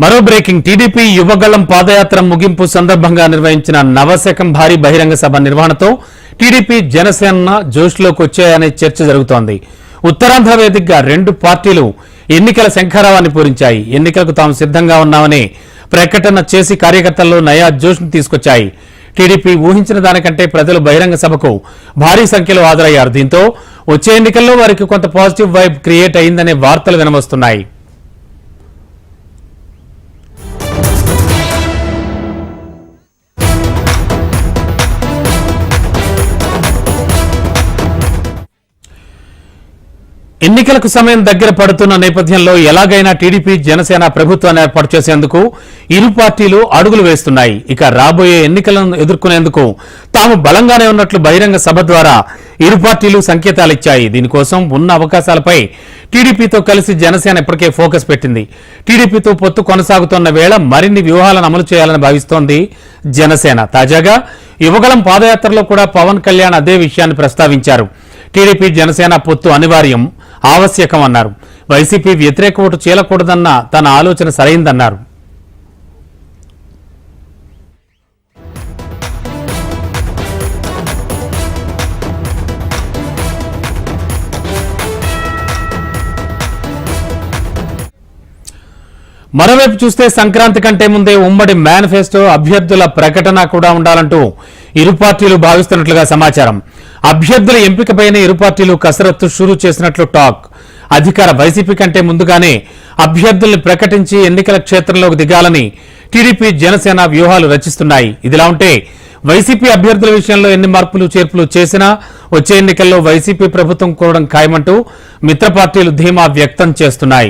మరో breaking. TDP Yuvagalam పాదయాత్ర ముగింపు సందర్భంగా నిర్వహించిన నవశకం భారీ బహిరంగ సభ నిర్వహణతో టీడీపీ జనసేన జోష్లోకి వచ్చాయనే చర్చ జరుగుతోంది. ఉత్తరాంధ్ర వేదికగా రెండు పార్టీలు ఎన్నికల శంఖారావాన్ని పూరించాయి. ఎన్నికలకు తాము సిద్ధంగా ఉన్నామని ప్రకటన చేసి కార్యకర్తల్లో నయా జోష్ను తీసుకొచ్చాయి. టీడీపీ ఊహించిన దానికంటే ప్రజలు బహిరంగ సభకు భారీ సంఖ్యలో హాజరయ్యారు. దీంతో వచ్చే ఎన్నికల్లో వారికి కొంత పాజిటివ్ వైబ్ క్రియేట్ అయిందనే వార్తలు వినవస్తున్నాయి ఎన్నికలకు సమయం దగ్గర పడుతున్న నేపథ్యంలో ఎలాగైనా టీడీపీ జనసేన ప్రభుత్వాన్ని ఏర్పాటు చేసేందుకు ఇరు పార్టీలు అడుగులు వేస్తున్నాయి. ఇక రాబోయే ఎన్నికలను ఎదుర్కొనేందుకు తాము బలంగానే ఉన్నట్లు బహిరంగ సభ ద్వారా ఇరు పార్టీలు సంకేతాలు ఇచ్చాయి. దీనికోసం ఉన్న అవకాశాలపై టీడీపీతో కలిసి జనసేన ఇప్పటికే ఫోకస్ పెట్టింది. టీడీపీతో పొత్తు కొనసాగుతున్న వేళ మరిన్ని వ్యూహాలను అమలు చేయాలని భావిస్తోంది జనసేన. తాజాగా యువగలం పాదయాత్రలో కూడా పవన్ కళ్యాణ్ అదే విషయాన్ని ప్రస్తావించారు. టీడీపీ జనసేన పొత్తు అనివార్యం. ఆవశ్యకం అన్నారు వైసీపీ వ్యతిరేక ఓటు చీలకూడదన్న తన ఆలోచన సరైందన్నారు. మరోవైపు చూస్తే సంక్రాంతి కంటే ముందే ఉమ్మడి మేనిఫెస్టో అభ్యర్థుల ప్రకటన కూడా ఉండాలంటూ ఇరు పార్టీలు భావిస్తున్నట్లుగా సమాచారం. అభ్యర్థుల ఎంపికపైన ఇరు పార్టీలు కసరత్తు షురూ చేసినట్లు టాక్. అధికార వైసీపీ కంటే ముందుగానే అభ్యర్థుల్ని ప్రకటించి ఎన్నికల క్షేత్రంలోకి దిగాలని టీడీపీ జనసేన వ్యూహాలు రచిస్తున్నాయి. ఇదిలా ఉంటే వైసీపీ అభ్యర్థుల విషయంలో ఎన్ని మార్పులు చేర్పులు చేసినా వచ్చే ఎన్నికల్లో వైసీపీ ప్రభుత్వం కూడా ఖాయమంటూ మిత్ర పార్టీలు ధీమా వ్యక్తం చేస్తున్నాయి.